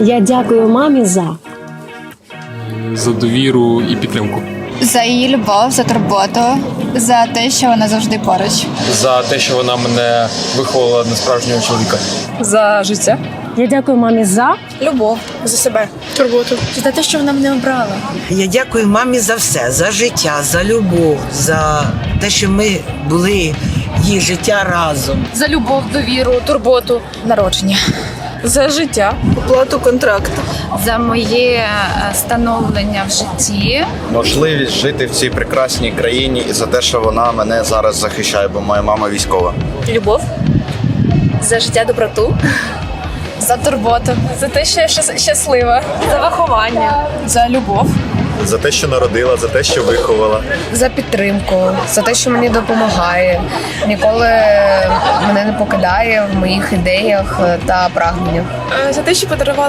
Я дякую мамі за за довіру і підтримку. За її любов, за турботу, за те, що вона завжди поруч. За те, що вона мене виховала на справжнього чоловіка. за життя, я дякую мамі за любов за себе, турботу, за те, що вона мене обрала. Я дякую мамі за все, за життя, за любов, за те, що ми були її життя разом. За любов, довіру, турботу, народження, за життя, оплату контракту. За моє е, становлення в житті. можливість жити в цій прекрасній країні і за те, що вона мене зараз захищає, бо моя мама військова. Любов, за життя, доброту, За турботу. за те, що я щас- щаслива, за виховання, за любов. За те, що народила, за те, що виховала. за підтримку, за те, що мені допомагає, ніколи мене не покидає в моїх ідеях та прагненнях. За те, що подарувала